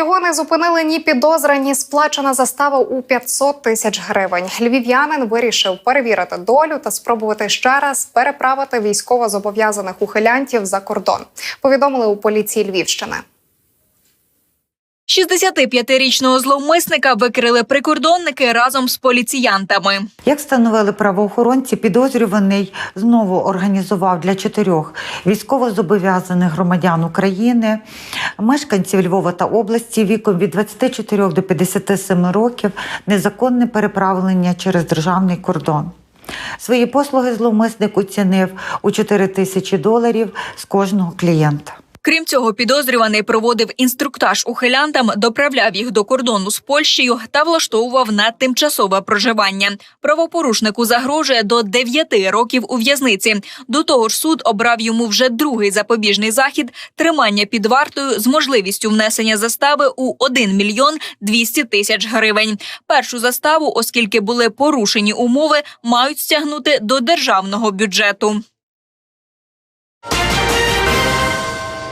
Правоохоронці зупинили ні підозрені. Сплачена застава у 500 тисяч гривень. Львів'янин вирішив перевірити долю та спробувати ще раз переправити військовозобов'язаних ухилянтів за кордон. Повідомили у поліції Львівщини. 65-річного зловмисника викрили прикордонники разом з поліціянтами. Як встановили правоохоронці, підозрюваний знову організував для чотирьох військовозобов'язаних громадян України, мешканців Львова та області віком від 24 до 57 років незаконне переправлення через державний кордон. Свої послуги зловмисник оцінив у 4 тисячі доларів з кожного клієнта. Крім цього, підозрюваний проводив інструктаж ухилянтам, доправляв їх до кордону з Польщею та влаштовував на тимчасове проживання. Правопорушнику загрожує до 9 років у в'язниці. До того ж, суд обрав йому вже другий запобіжний захід тримання під вартою з можливістю внесення застави у 1 мільйон 200 тисяч гривень. Першу заставу, оскільки були порушені умови, мають стягнути до державного бюджету.